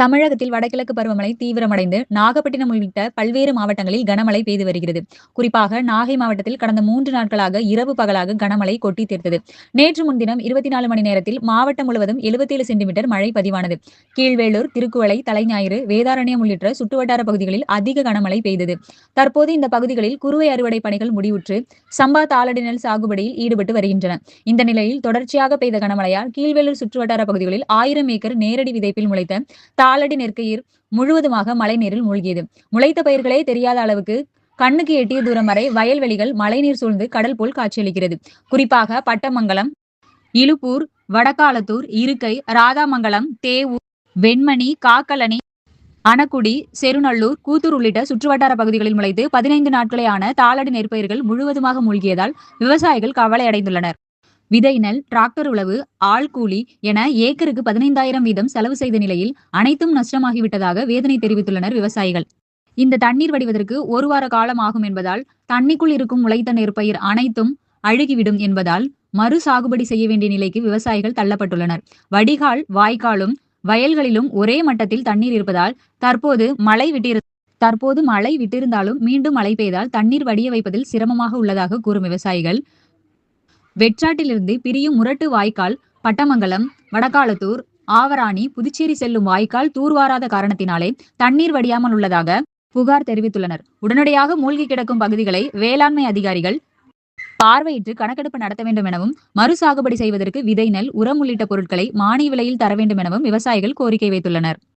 தமிழகத்தில் வடகிழக்கு பருவமழை தீவிரமடைந்து நாகப்பட்டினம் உள்ளிட்ட பல்வேறு மாவட்டங்களில் கனமழை பெய்து வருகிறது. குறிப்பாக நாகை மாவட்டத்தில் கடந்த மூன்று நாட்களாக இரவு பகலாக கனமழை கொட்டி தீர்த்தது. நேற்று முன்தினம் இருபத்தி நாலு மணி நேரத்தில் மாவட்டம் முழுவதும் எழுபத்தேழு சென்டிமீட்டர் மழை பதிவானது. கீழ்வேளூர் திருக்குவளை தலைஞாயிறு வேதாரண்யம் உள்ளிட்ட சுற்றுவட்டார பகுதிகளில் அதிக கனமழை பெய்தது. தற்போது இந்த பகுதிகளில் குறுவை அறுவடை பணிகள் முடிவுற்று சம்பா தாளடி நெல் சாகுபடியில் ஈடுபட்டு வருகின்றன. இந்த நிலையில் தொடர்ச்சியாக பெய்த கனமழையால் கீழ்வேலூர் சுற்றுவட்டார பகுதிகளில் ஆயிரம் ஏக்கர் நேரடி விதைப்பில் முளைத்த காலடி நெற்கயிர் முழுவதுமாக மழைநீரில் மூழ்கியது. முளைத்த பயிர்களே தெரியாத அளவுக்கு கண்ணுக்கு எட்டிய தூரம் வரை வயல்வெளிகள் மழைநீர் சூழ்ந்து கடல் போல் காட்சியளிக்கிறது. குறிப்பாக பட்டமங்கலம் இலுப்பூர் வடக்காலத்தூர் இருக்கை ராதாமங்கலம் தேவூர் வெண்மணி காக்கலனி அணக்குடி செருநல்லூர் கூத்தூர் உள்ளிட்ட சுற்றுவட்டார பகுதிகளில் முளைத்து பதினைந்து நாட்களே ஆன தாளடி நெற்பயிர்கள் முழுவதுமாக மூழ்கியதால் விவசாயிகள் கவலை அடைந்துள்ளனர். விதை நெல் டிராக்டர் உழவு ஆள் கூலி என ஏக்கருக்கு பதினைந்தாயிரம் வீதம் செலவு செய்த நிலையில் அனைத்தும் நஷ்டமாகிவிட்டதாக வேதனை தெரிவித்துள்ளனர் விவசாயிகள். இந்த தண்ணீர் வடிவதற்கு ஒரு வார காலம் ஆகும் என்பதால் தண்ணிக்குள் இருக்கும் முளைத்த நெற்பயிர் அனைத்தும் அழுகிவிடும் என்பதால் மறு சாகுபடி செய்ய வேண்டிய நிலைக்கு விவசாயிகள் தள்ளப்பட்டுள்ளனர். வடிகால் வாய்க்காலும் வயல்களிலும் ஒரே மட்டத்தில் தண்ணீர் இருப்பதால் தற்போது மழை விட்டிரு தற்போது மழை விட்டிருந்தாலும் மீண்டும் மழை பெய்தால் தண்ணீர் வடிய வைப்பதில் சிரமமாக உள்ளதாக கூறும் விவசாயிகள் வெற்றாட்டிலிருந்து பிரியும் முரட்டு வாய்க்கால் பட்டமங்கலம் வடகாலத்தூர் ஆவராணி புதுச்சேரி செல்லும் வாய்க்கால் தூர்வாராத காரணத்தினாலே தண்ணீர் வடியாமல் உள்ளதாக புகார் தெரிவித்துள்ளனர். உடனடியாக மூழ்கி கிடக்கும் பகுதிகளை வேளாண்மை அதிகாரிகள் பார்வையிட்டு கணக்கெடுப்பு நடத்த வேண்டும் எனவும் மறு சாகுபடி செய்வதற்கு விதை நெல் உரம் உள்ளிட்ட பொருட்களை மானிய விலையில் தர வேண்டும் எனவும் விவசாயிகள் கோரிக்கை வைத்துள்ளனர்.